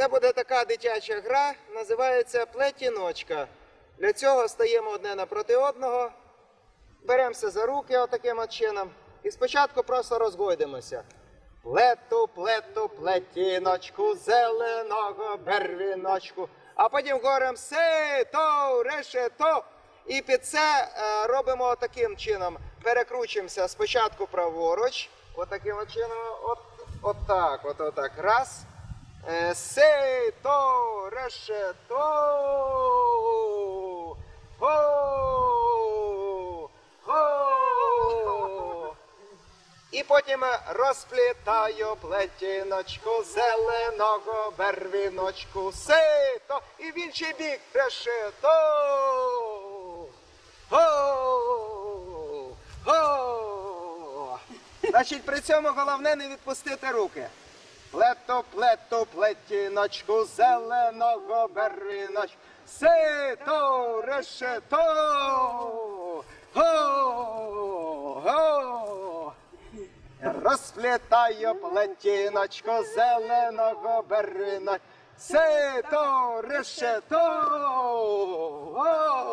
Це буде така дитяча гра, називається плетіночка. Для цього стаємо одне напроти одного, беремося за руки отаким от чином і спочатку просто розгойдемося. Плету, плету, плетіночку, зеленого бервіночку, а потім говоримо сито, решето. І під це е, робимо таким чином. Перекручуємося спочатку праворуч, отаким от чином, от, от так, от, от так. Раз. Е, Сито, решето. Го, го. І потім розплітаю плетіночку зеленого бервіночку, сито і в інший бік решето. Го! Го! Значить, при цьому головне не відпустити руки. Плету, плету, плетіночку зеленого бервіночку, сито, решето. Го! Го! Розплітаю плетіночку зеленого берина. Сито, решето. О,